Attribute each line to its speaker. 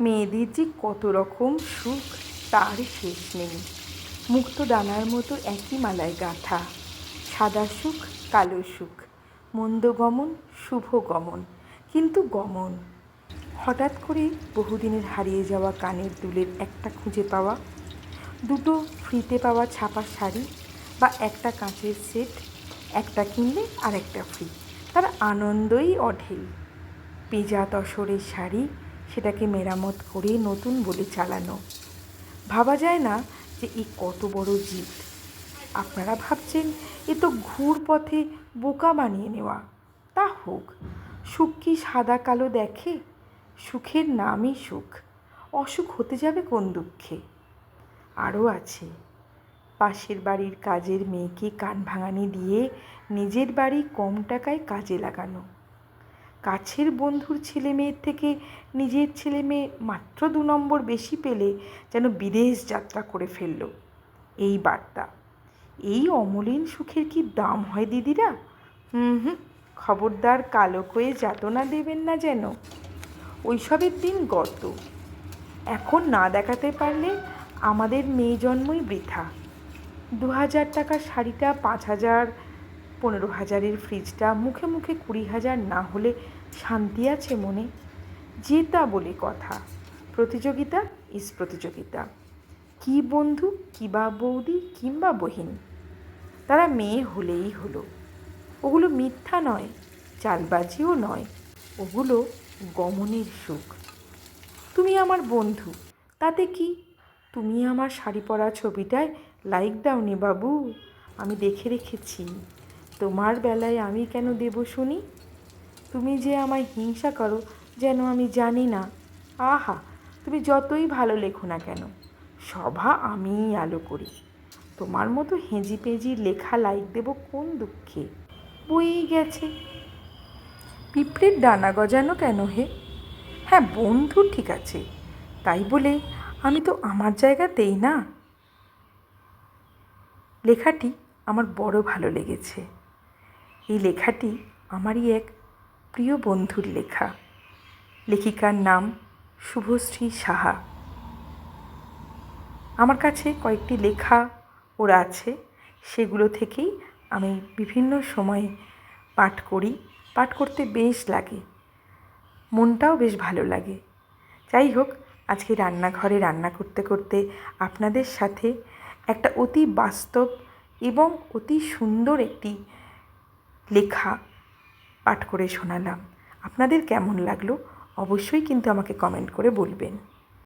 Speaker 1: মেয়েদের যে কত রকম সুখ, তার শেষ নেই। মুক্ত দানার মতো একই মালায় গাঁথা। সাদা সুখ, কালো সুখ। মন্দ গমন, শুভ গমন। কিন্তু গমন। হঠাৎ করে বহুদিনের হারিয়ে যাওয়া কানের দুলের একটা খুঁজে পাওয়া, দুটো ফ্রিতে পাওয়া ছাপা শাড়ি বা একটা কাঁচের সেট, একটা কিনলে আর একটা ফ্রি। তার আনন্দই অঢেল। পেজা তসরের শাড়ি সেটাকে মেরামত করে নতুন বলে চালানো। ভাবা যায় না যে এই কত বড় জিত আপনারা ভাবছেন, এ তো ঘুর পথে বোকা বানিয়ে নেওয়া। তা হোক, সুখ কি সাদা কালো দেখে? সুখের নামই সুখ। অসুখ হতে যাবে কোন দুঃখে? আরও আছে, পাশের বাড়ির কাজের মেয়েকে কান ভাঙানি দিয়ে নিজের বাড়ি কম টাকায় কাজে লাগানো। কাছের বন্ধুর ছেলে মেয়ের থেকে নিজের ছেলে মেয়ে মাত্র দু নম্বর বেশি পেলে যেন বিদেশ যাত্রা করে ফেলল। এই বার্তা। এই অমলিন সুখের কি দাম হয় দিদিরা? হুম হুম, খবরদার কালো হয়ে যাতনা দেবেন না যেন। ওইসবের দিন গত। এখন না দেখাতে পারলে আমাদের মেয়ে জন্মই বৃথা। দু হাজার টাকার শাড়িটা পাঁচ হাজার পনেরো হাজারের ফ্রিজটা মুখে মুখে কুড়ি হাজার না হলে শান্তি আছে মনে? জেতা বলে কথা। প্রতিযোগিতা ইস প্রতিযোগিতা। কি বন্ধু, কি বা বৌদি, কিংবা বহিন? তারা মেয়ে হলেই হলো। ওগুলো মিথ্যা নয়, চালবাজিও নয়, ওগুলো গমনের সুখ। তুমি আমার বন্ধু, তাতে কি? তুমি আমার শাড়ি পরা ছবিটায় লাইক দাওনি বাবু, আমি দেখে রেখেছি। তোমার বেলায় আমি কেন দেব শুনি? তুমি যে আমায় হিংসা করো, যেন আমি জানি না। আহা, তুমি যতই ভালো লেখো না কেন, সভা আমিই আলো করি। তোমার মতো হেঁজি পেঁজি লেখা লাইক দেব কোন দুঃখে? বইই গেছে। পিঁপড়ের ডানা গজানো কেন হে? হ্যাঁ বন্ধু ঠিক আছে, তাই বলে আমি তো আমার জায়গাতেই না। লেখাটি আমার বড় ভালো লেগেছে। এই লেখাটি আমারই এক প্রিয় বন্ধুর লেখা। লেখিকার নাম শুভশ্রী সাহা। আমার কাছে কয়েকটি লেখা ওর আছে, সেগুলো থেকেই আমি বিভিন্ন সময়ে পাঠ করি। পাঠ করতে বেশ লাগে। মনটাও বেশ ভালো লাগে। যাই হোক, আজকে রান্নাঘরে রান্না করতে করতে আপনাদের সাথে একটা অতি বাস্তব এবং অতি সুন্দর একটি লেখা পাঠ করে শোনালাম। আপনাদের কেমন লাগল? অবশ্যই কিন্তু আমাকে কমেন্ট করে বলবেন।